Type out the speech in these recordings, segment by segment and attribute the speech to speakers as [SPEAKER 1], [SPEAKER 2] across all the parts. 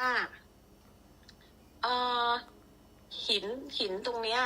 [SPEAKER 1] ว่าเอ่อหินหินตรงเนี้ย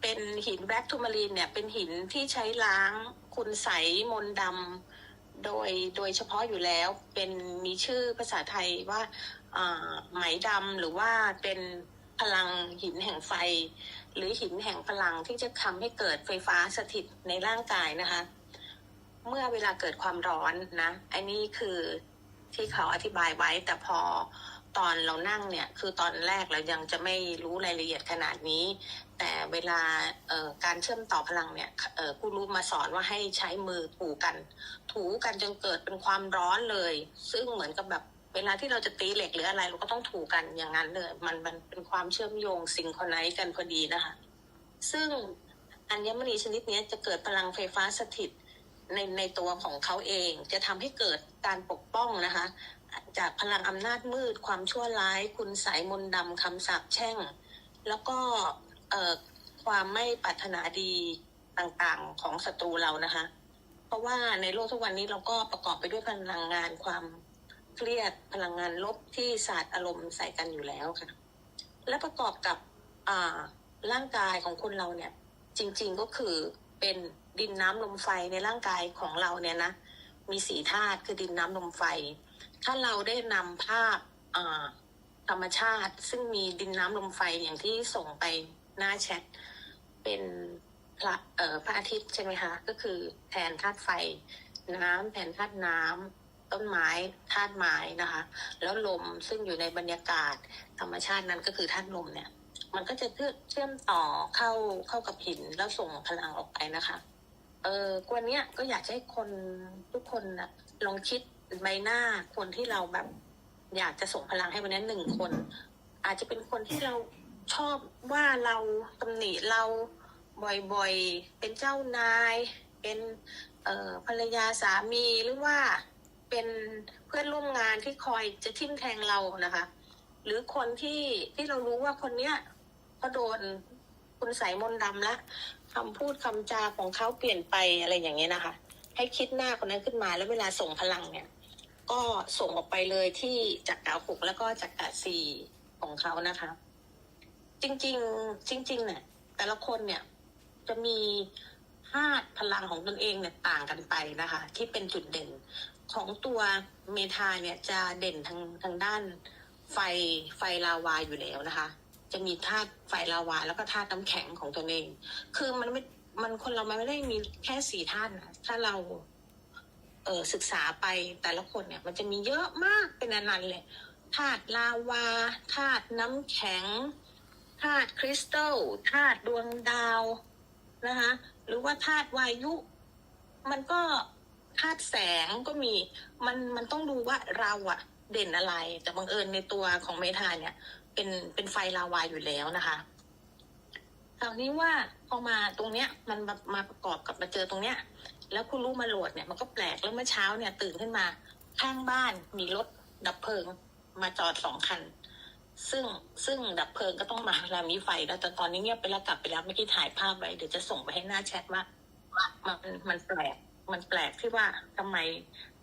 [SPEAKER 1] เป็นหินแบล็กทูมารีนเนี่ย เป็นหินที่ใช้ล้างคุณใสมนดำโดยโดยเฉพาะอยู่แล้วเป็นมีชื่อภาษาไทยว่าอ่าไหมดำหรือว่าเป็นพลังหินแห่งไฟ หรือหินแห่งพลังที่จะทำให้เกิดไฟฟ้าสถิตในร่างกายนะคะ เมื่อเวลาเกิดความร้อนนะอันนี้คือที่เขาอธิบายไว้แต่พอ ตอนเรานั่งเนี่ย คือตอนแรกเรายังจะไม่รู้รายละเอียดขนาดนี้ แต่เวลาการเชื่อมต่อพลังเนี่ยผู้รู้มาสอนว่าให้ใช้มือถูกัน ถูกันจนเกิดเป็นความร้อนเลย ซึ่งเหมือนกับแบบเวลาที่เราจะตีเหล็กหรืออะไร เราก็ต้องถูกันอย่างนั้นเลย มันมันเป็นความเชื่อมโยงซิงโครไนซ์กันพอดีนะคะ ซึ่งอัญมณีชนิดนี้จะเกิดพลังไฟฟ้าสถิตในในตัวของเขาเอง จะทำให้เกิดการปกป้องนะคะ จากพลังอำนาจมืด ความชั่วร้าย คุณสายมนต์ดำคำสาปแช่ง แล้วก็เอความไม่ปรารถนาดีต่างๆของศัตรูเรานะคะ เพราะว่าในโลกทุกวันนี้เราก็ประกอบไปด้วยพลังงานความเครียดพลังงานลบที่ศาสตร์อารมณ์ใส่กันอยู่แล้วค่ะ และประกอบกับอ่าร่างกายของคนเราเนี่ย จริง ๆก็คือเป็นดินน้ำลมไฟในร่างกายของเราเนี่ยนะมีสีธาตุคือดินน้ำลมไฟ ถ้าเราได้นำภาพอ่าธรรมชาติ ซึ่งมีดินน้ำลมไฟอย่างที่ส่งไปหน้าแชทเป็นพระเอ่อพระอาทิตย์ใช่ไหมคะก็คือแทนธาตุไฟ น้ำแทนธาตุน้ำต้นไม้ธาตุไม้นะคะ แล้วลมซึ่งอยู่ในบรรยากาศธรรมชาตินั้นก็คือธาตุลมเนี่ย มันก็จะเชื่อมต่อเข้าเข้ากับหินแล้วส่งพลังออกไปนะคะ เออวันนี้ก็อยากให้คนทุกคนนะลองคิด ใบหน้าคนที่เราแบบ อยากจะส่งพลังให้วันนี้หนึ่งคน อาจจะเป็นคนที่เราชอบว่าเราตำหนิเราบ่อยๆ เป็นเจ้านาย เป็นเอ่อภรรยาสามีหรือว่าเป็นเพื่อนร่วมงานที่คอยจะทิ่มแทงเรานะคะ หรือคนที่ที่เรารู้ว่าคนเนี้ยเขาโดนคุณใส่มนดำละคำพูดคำจาของเขาเปลี่ยนไปอะไรอย่างเงี้ยนะคะ ให้คิดหน้าคนนั้นขึ้นมาแล้วเวลาส่งพลังเนี่ย ก็ส่งออกไปเลยที่จักรกาหกแล้วก็จักรกาสี่ของเขานะคะ จริง ๆ จริง ๆ เนี่ย แต่ละคนเนี่ยจะมีธาตุพลังของตนเองเนี่ยต่างกันไปนะคะ ที่เป็นจุดเด่นของตัวเมทาเนี่ยจะเด่นทางทางด้านไฟไฟลาวาอยู่แล้วนะคะ จะมีธาตุไฟลาวา แล้วก็ธาตุน้ำแข็งของตนเอง คือมันไม่มันคนเรามันไม่ได้มีแค่สี่ธาตุนะถ้าเรา ศึกษาไปแต่ละคนเนี่ยมันจะมีเยอะมากเป็นอนันต์เลยธาตุลาวาธาตุน้ำแข็งธาตุคริสตัลธาตุดวงดาวนะคะหรือว่าธาตุวายุ มันก็ธาตุแสงก็มีมันมันต้องดูว่าเราอะเด่นอะไร แต่บังเอิญในตัวของเมทาเนี่ย เป็นเป็นไฟลาวาอยู่แล้วนะคะคราวนี้ว่าพอมาตรงเนี้ยมันมามาประกอบกับมาเจอตรงเนี้ย แล้วคุณรู้มาโหลดเนี่ยมันก็แปลกแล้วเมื่อเช้าเนี่ยตื่นขึ้นมา ข้างบ้านมีรถดับเพลิงมาจอดสองคัน ซึ่งซึ่งดับเพลิงก็ต้องมาเวลามีไฟแล้วแต่ตอนนี้เงียบไปแล้วกลับไปแล้วเมื่อกี้ถ่ายภาพไว้เดี๋ยวจะส่งไปให้หน้าแชทว่าว่ามันมันแปลกมันแปลกที่ว่าทำไม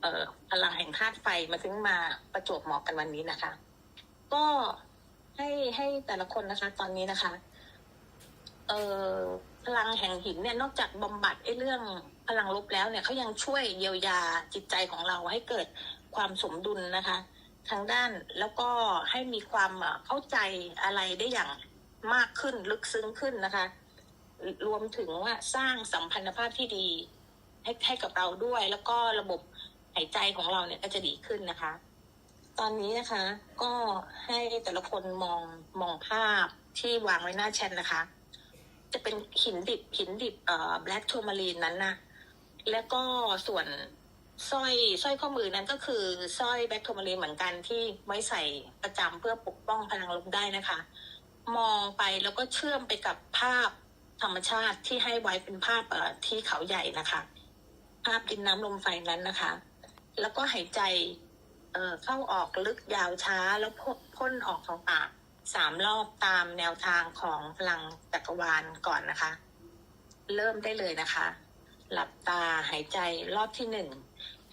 [SPEAKER 1] เอ่อพลังแห่งธาตุไฟมาถึงมาประจวบเหมาะกันวันนี้นะคะ ก็ให้ให้แต่ละคนนะคะ ตอนนี้นะคะ เอ่อพลังแห่งหินเนี่ยนอกจากบำบัดไอ้เรื่อง พลังลบแล้วเนี่ยเขายังช่วยเยียวยาจิตใจของเราให้เกิดความสมดุลนะคะ ทางด้านแล้วก็ให้มีความเข้าใจอะไรได้อย่างมากขึ้นลึกซึ้งขึ้นนะคะ รวมถึงว่าสร้างสัมพันธภาพที่ดีให้ให้กับเราด้วย แล้วก็ระบบหายใจของเราเนี่ยก็จะดีขึ้นนะคะ ตอนนี้นะคะก็ให้แต่ละคนมองมองภาพที่วางไว้หน้าแชทนะคะ จะเป็นหินดิบหินดิบเอ่อแบล็กทัวมารีนนั้นนะ แล้วก็ส่วนสร้อยสร้อยข้อมือนั้นก็คือสร้อยแบล็กทัวมารีนเหมือนกันที่ไว้ใส่ประจำเพื่อปกป้องพลังลบได้นะคะ มองไปแล้วก็เชื่อมไปกับภาพธรรมชาติที่ให้ไว้เป็นภาพที่เขาใหญ่นะคะ ภาพดินน้ำลมไฟนั้นนะคะ แล้วก็หายใจเเข้าออกลึกยาวช้าแล้วพ่นพ่นออกทางปากสามรอบตามแนวทางของพลังจักรวาลก่อนนะคะ เริ่มได้เลยนะคะ หลับตาหายใจรอบที่หนึ่ง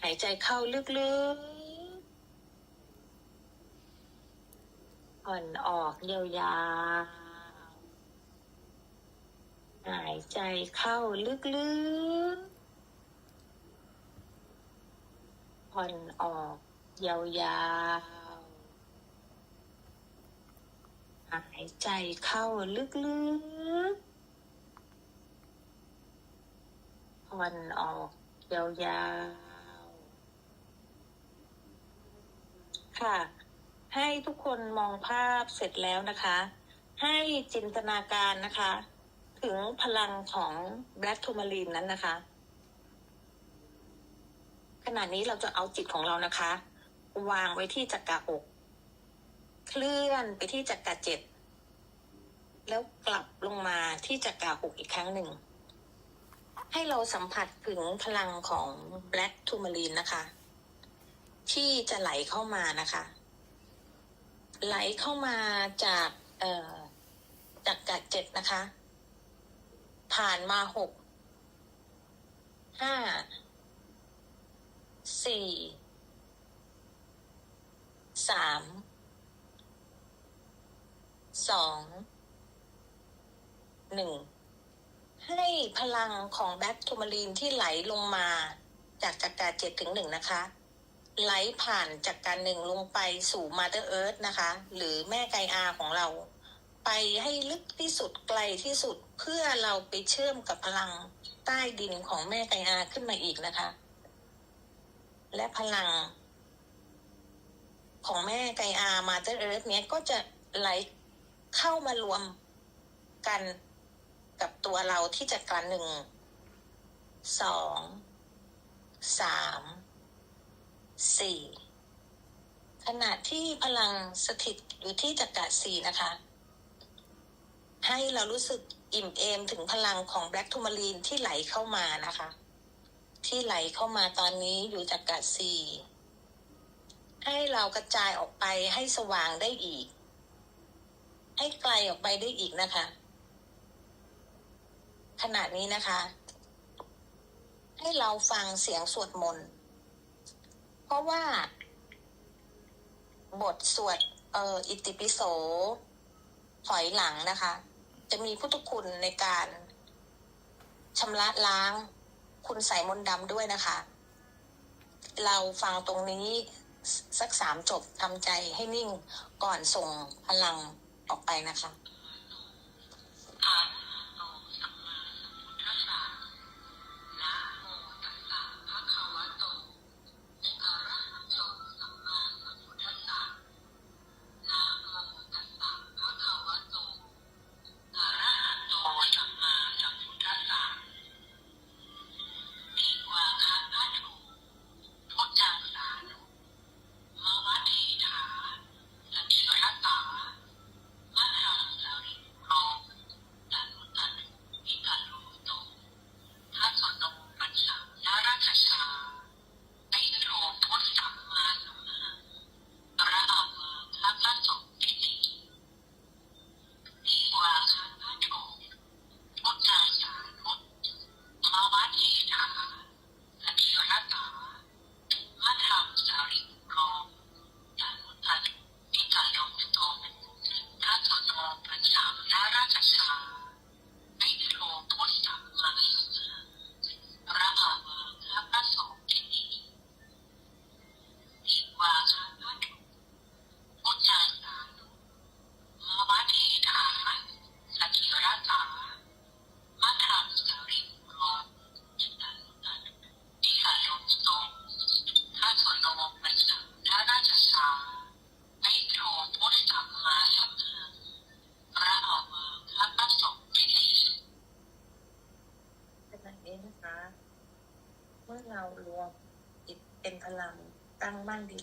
[SPEAKER 1] หายใจเข้าลึกๆ ผ่อนออกยาวๆ หายใจเข้าลึกๆ ผ่อนออกยาวๆ หายใจเข้าลึกๆ ผ่อนออกยาวๆ ค่ะ ให้ทุกคนมองภาพเสร็จแล้วนะคะ ให้จินตนาการนะคะ ถึงพลังของแบล็ t ทูมารีนนั้นนะคะ ขณะนี้เราจะเอาจิตของเรานะคะ วางไว้ที่จักระอกเคลื่อนไปที่จักระเจ็ดแล้วกลับลงมาที่จักระหกอีกครั้งหนึ่ง ให้เราสัมผัสถึงพลังของแบล็กทูมารีนนะคะ ที่จะไหลเข้ามานะคะ ไหลเข้ามาจากจากกัดเจ็ดนะคะ ผ่านมาหก ห้า สี่ สาม สอง หนึ่ง ให้ พลังของแบคโทมารีนที่ไหลลงมาจากจักราเจ็ดถึงหนึ่งนะคะ ไหลผ่านจากการหนึ่งลงไปสู่มาเตอร์เอิร์ธนะคะ หรือแม่ไกอาของเรา ไปให้ลึกที่สุดไกลที่สุดเพื่อเราไปเชื่อมกับพลังใต้ดินของแม่ไกอาขึ้นมาอีกนะคะ และพลัง ของแม่ไกอามาเตอร์เอิร์ธเนี้ยก็จะไหลเข้ามารวมกัน กับตัวเราที่จักรหนึ่งสองสามสี่ขณะที่พลังสถิตอยู่ที่จักระสี่นะคะ ให้เรารู้สึกอิ่มเอมถึงพลังของแบล็กทูมารีนที่ไหลเข้ามานะคะ ที่ไหลเข้ามาตอนนี้อยู่จักระสี่ให้เรากระจายออกไปให้สว่างได้อีก ให้ไกลออกไปได้อีกนะคะ ขณะนี้นะคะ ให้เราฟังเสียงสวดมนต์เพราะว่า บทสวดเอ่ออิติปิโสถอยหลังนะคะ จะมีพุทธคุณในการชำระล้างคุณใส่มนต์ดำด้วยนะคะ เราฟังตรงนี้สักสามจบทำใจให้นิ่งก่อนส่งพลังอ
[SPEAKER 2] อกไปนะคะอะ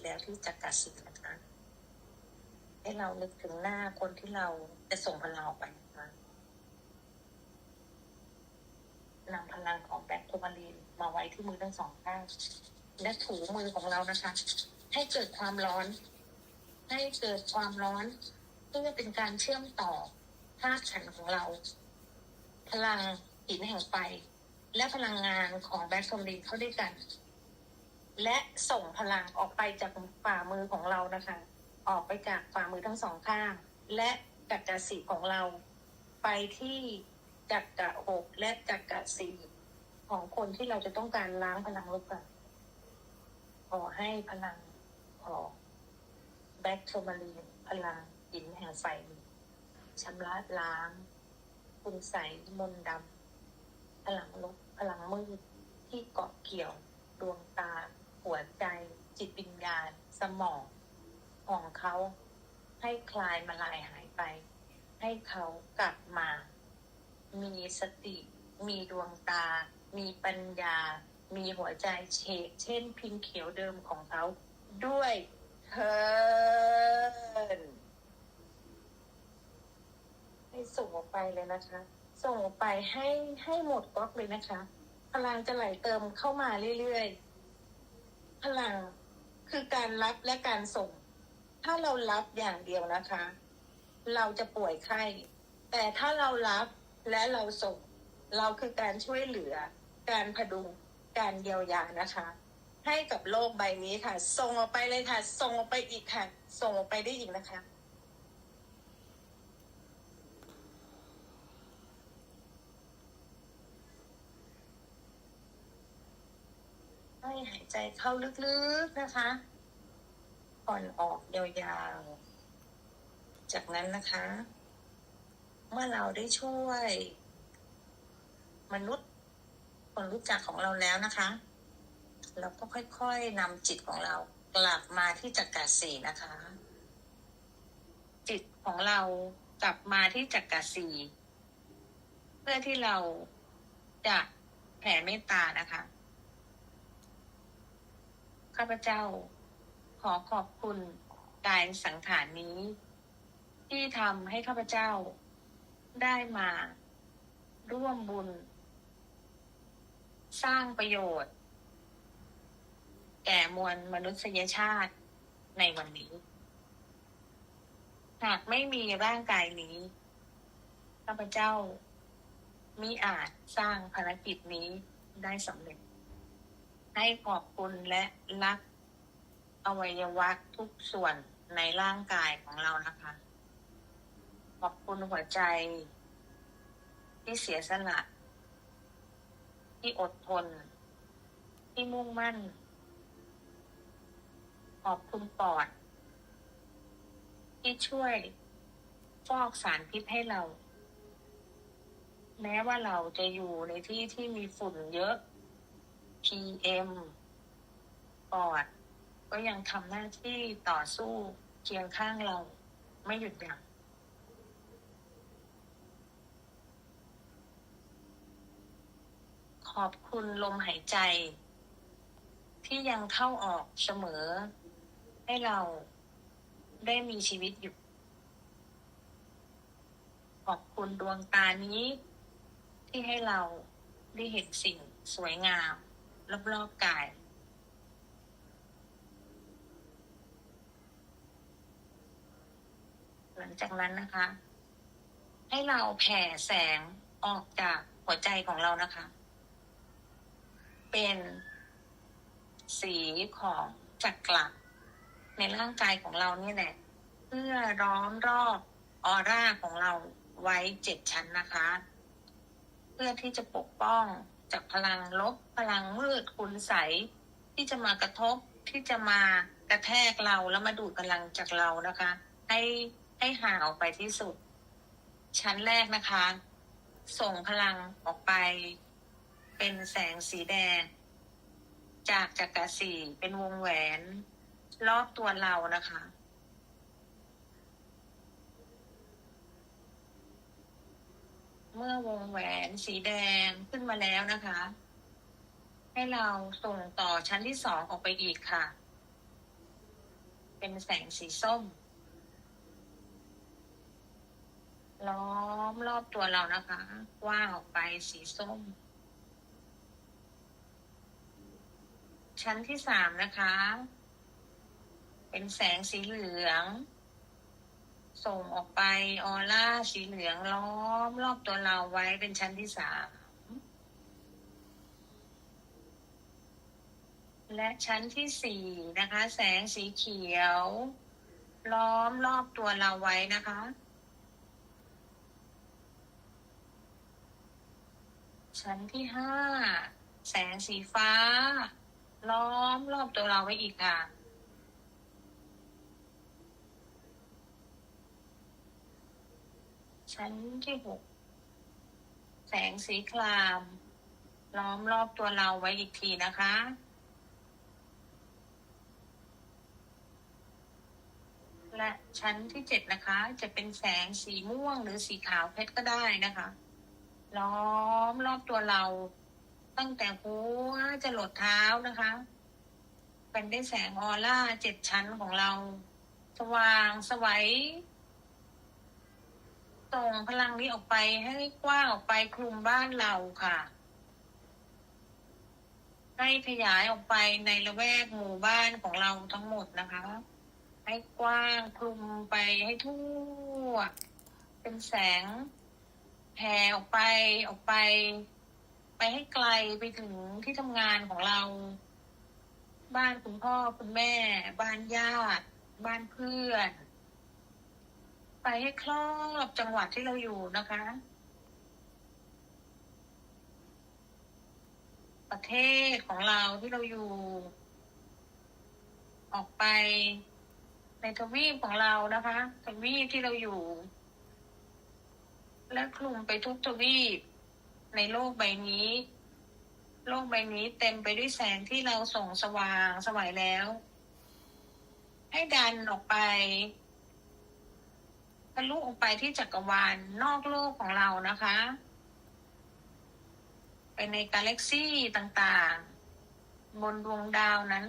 [SPEAKER 1] แล้วที่จักรสิทธิ์นะคะให้เรานึกถึงหน้าคนที่เราจะส่งพลังออกไปนะคะนำพลังของแบคโทมารีนมาไว้ที่มือทั้งสองข้างและถูมือของเรานะคะ ให้เกิดความร้อน ให้เกิดความร้อนเพื่อเป็นการเชื่อมต่อธาตุขันของเรา พลังหินแห่งไฟและพลังงานของแบคโทมารีนเข้าด้วยกัน และส่งพลังออกไปจากฝ่ามือของเรานะคะ
[SPEAKER 3] ออกไปจากฝ่ามือทั้งสองข้าง และจักรสีของเรา ไปที่จักระหกและจักระสีของคนที่เราจะต้องการล้างพลังลบกันขอให้พลังของแบ็กโทมารีนพลังหินแห่งไฟชำระล้างคุณใสมนดำพลังลบพลังมืดที่เกาะเกี่ยวดวงตา จิตวิญญาณสมองของเขาให้คลายมาลายหายไป ให้เขากลับมา มีสติ มีดวงตา มีปัญญา มีหัวใจเชกเช่นพิมเขียวเดิมของเขา ด้วยเทินให้ส่งออกไปเลยนะคะ ส่งออกไปให้ให้หมดก๊อกเลยนะคะ พลังจะไหลเติมเข้ามาเรื่อยๆ พลัง คือการรับและการส่ง ถ้าเรารับอย่างเดียวนะคะ เราจะป่วยไข้ แต่ถ้าเรารับและเราส่ง เราคือการช่วยเหลือ การพดุงการเยียวยานะคะ ให้กับโลกใบนี้ค่ะ ส่งออกไปเลยค่ะ ส่งออกไปอีกค่ะ ส่งออกไปได้อีกนะคะ ให้หายใจเข้าลึกๆนะคะ ผ่อนออกยาวๆ จากนั้นนะคะ เมื่อเราได้ช่วย มนุษย์คนรู้จักของเราแล้วนะคะ เราก็ค่อยๆนำจิตของเรากลับมาที่จักรสีนะคะ จิตของเรากลับมาที่จักรสีเพื่อที่เราจะแผ่เมตตานะคะ ข้าพเจ้า ขอขอบคุณกายสังขารนี้ ที่ทำให้ข้าพเจ้า ได้มา ร่วมบุญ สร้างประโยชน์ แก่มวลมนุษยชาติในวันนี้ หากไม่มีร่างกายนี้ ข้าพเจ้ามิอาจสร้างภารกิจนี้ได้สำเร็จ ให้ขอบคุณและรักอวัยวะทุกส่วนในร่างกายของเรานะคะ ขอบคุณหัวใจ ที่เสียสละ ที่อดทน ที่มุ่งมั่น ขอบคุณปอด ที่ช่วยฟอกสารพิษให้เรา แม้ว่าเราจะอยู่ในที่ที่มีฝุ่นเยอะ PM ปอด ก็ยังทำหน้าที่ต่อสู้เคียงข้างเราไม่หยุดหยัง้งขอบคุณลมหายใจ ที่ยังเข้าออกเสมอ ให้เราได้มีชีวิตอยู่ ขอบคุณดวงตานี้ ที่ให้เราได้เห็นสิ่งสวยงาม รอบๆกาย หลังจากนั้นนะคะ ให้เราแผ่แสงออกจากหัวใจของเรานะคะ เป็นสีของจักระในร่างกายของเราเนี่ยแหละเพื่อร้อมรอบออร่าของเราไว้เจ็ดชั้นนะคะ เพื่อที่จะปกป้อง จากพลังลบพลังมืดคุณใสที่จะมากระทบที่จะมากระแทกเราแล้วมาดูดพลังจากเรานะคะ ให้ให้ห่างออกไปที่สุด ชั้นแรกนะคะ ส่งพลังออกไป เป็นแสงสีแดง จากจักรสีเป็นวงแหวน รอบตัวเรานะคะ เมื่อวงแหวนสีแดงขึ้นมาแล้วนะคะ ให้เราส่งต่อชั้นที่สองออกไปอีกค่ะ เป็นแสงสีส้ม ล้อมรอบตัวเรานะคะกว้างออกไปสีส้ม ชั้นที่สามนะคะ เป็นแสงสีเหลือง ส่งออกไปออร่าสีเหลืองล้อมรอบตัวเราไว้เป็นชั้นที่สามและชั้นที่สี่นะคะ แสงสีเขียว ล้อมรอบตัวเราไว้นะคะ ชั้นที่ห้าแสงสีฟ้า ล้อมรอบตัวเราไว้อีกค่ะ ชั้นที่หกแสงสีคราม ล้อมรอบตัวเราไว้อีกทีนะคะ และชั้นที่เจ็ดนะคะ จะเป็นแสงสีม่วงหรือสีขาวเพชรก็ได้นะคะ ล้อมรอบตัวเราตั้งแต่หัวจะหลดเท้านะคะ เป็นได้แสงออร่าเจ็ดชั้นของเรา สว่างสวัย ส่งพลังนี้ออกไปให้กว้างออกไปคลุมบ้านเราค่ะ ให้ขยายออกไปในละแวกหมู่บ้านของเราทั้งหมดนะคะ ให้กว้างคลุมไปให้ทั่ว เป็นแสงแผ่ออกไปออกไป ไปให้ไกลไปถึงที่ทำงานของเรา บ้านคุณพ่อคุณแม่ บ้านญาติ บ้านเพื่อน ไปให้ครอบจังหวัดที่เราอยู่นะคะ ประเทศของเราที่เราอยู่ ออกไปในทวีปของเรานะคะทวีปที่เราอยู่ และคลุมไปทุกทวีป ในโลกใบนี้ โลกใบนี้เต็มไปด้วยแสงที่เราส่งสว่างสวัยแล้ว ให้ดันออกไป ลุออกไปที่จักรวาลนอกโลกของเรานะคะ ไปในกาแล็กซี่ต่างๆ บนดวงดาวนั้น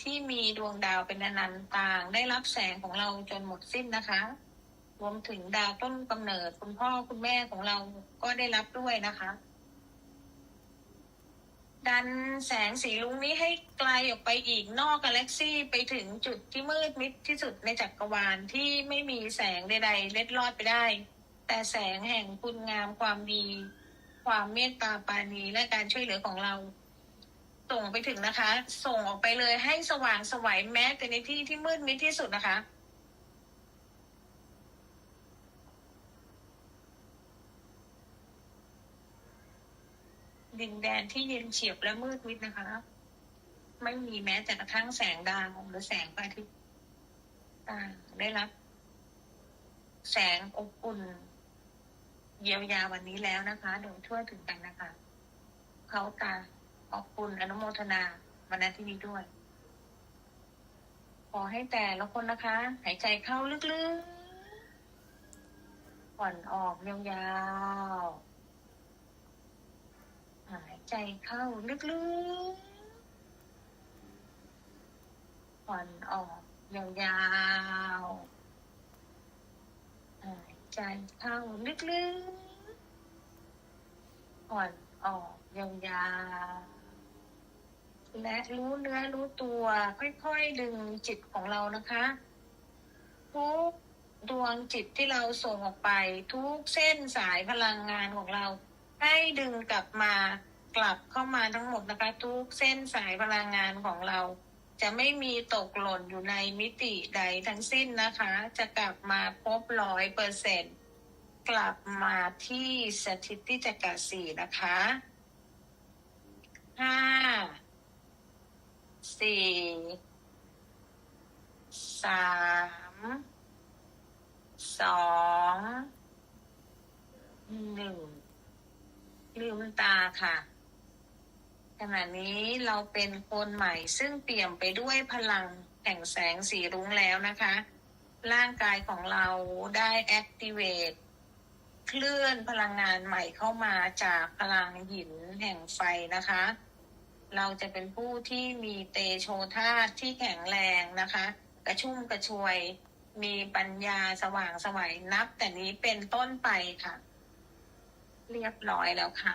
[SPEAKER 3] ที่มีดวงดาวเป็นอนันต์ต่าง ได้รับแสงของเราจนหมดสิ้นนะคะ รวมถึงดาวต้นกำเนิดคุณพ่อคุณแม่ของเราก็ได้รับด้วยนะคะ ดันแสงสีลุงนี้ให้ไกลออกไปอีกนอกกาแล็กซี่ไปถึงจุดที่มืดมิดที่สุดในจักรวาลที่ไม่มีแสงใดๆเล็ดลอดไปได้ แต่แสงแห่งคุณงามความดี ความเมตตาปาณีและการช่วยเหลือของเรา ส่งไปถึงนะคะ ส่งออกไปเลยให้สว่างสวัยแม้แต่ในที่ที่มืดมิดที่สุดนะคะ ดินแดนที่เย็นเฉียบและมืดมิดนะคะ ไม่มีแม้แต่กระทั่งแสงดาวหรือแสงพระอาทิตย์ต่างได้รับ แสงอบอุ่น เยียวยาวันนี้แล้วนะคะ โดยทั่วถึงกันนะคะ เขาตาขอบคุณอนุโมทนาวันนั้นที่นี้ด้วย ขอให้แต่ละคนนะคะ หายใจเข้าลึกๆผ่อนออกยาวๆ ใจเข้าลึกๆผ่อนออกยาวๆหายใจเข้าลึกๆผ่อนออกยาวๆและรู้เนื้อรู้ตัว ค่อยๆดึงจิตของเรานะคะทุกดวงจิตที่เราส่งออกไป ทุกเส้นสายพลังงานของเรา ให้ดึงกลับมา กลับเข้ามาทั้งหมดนะคะ ทุกเส้นสายพลังงานของเรา จะไม่มีตกหล่นอยู่ในมิติใดทั้งสิ้นนะคะ จะกลับมาครบร้อยเปอร์เซ็นกลับมาที่สถิติจักรสี่นะคะห้าสี่สามสองหนึ่งลืมตาค่ะ ขณะนี้เราเป็นคนใหม่ซึ่งเปี่ยมไปด้วยพลังแห่งแสงสีรุ้งแล้วนะคะ ร่างกายของเราได้ activate เคลื่อนพลังงานใหม่เข้ามาจากพลังหินแห่งไฟนะคะ เราจะเป็นผู้ที่มีเตโชธาตุที่แข็งแรงนะคะ กระชุ่มกระชวย มีปัญญาสว่างสวัยนับแต่นี้เป็นต้นไปค่ะ เรียบร้อยแล้วค่ะ